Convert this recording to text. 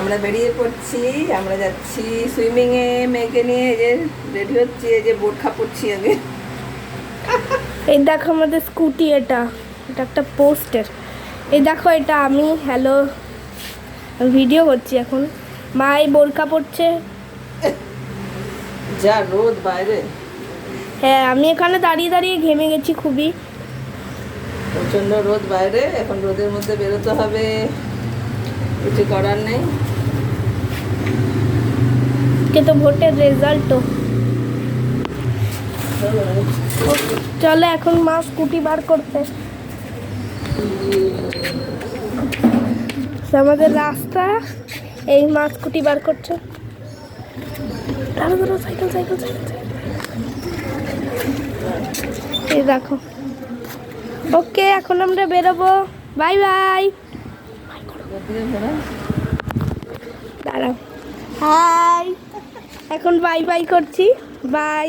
আমরা বেরিয়ে পড়ছি আমরা যাচ্ছি সুইমিংয়ে মেয়েকে নিয়ে যে রেডি হচ্ছি এই যে বোট খাপড়ছি আগে। এই দেখো আমাদের স্কুটি এটা এটা একটা পোস্টার। এই দেখো এটা আমি হ্যালো ভিডিও করছি এখন। মা এই বোরকা পড়ছে। যা রোদ বাইরে। হ্যাঁ আমি এখানে দাঁড়িয়ে দাঁড়িয়ে ঘেমে গেছি খুবই। প্রচণ্ড রোদ বাইরে এখন রোদের মধ্যে বেরোতে হবে। কিছু করার নেই। কিন্তু ভোটের রেজাল্টও। চলো এখন মা স্কুটি বার করতে। আমাদের রাস্তা, এই মা স্কুটি বার করছে। Cycle cycle. এই দেখো। ওকে, এখন আমরা বেরোবো। Bye bye. দাঁড়াও। হাই এখন বাই বাই করছি। বাই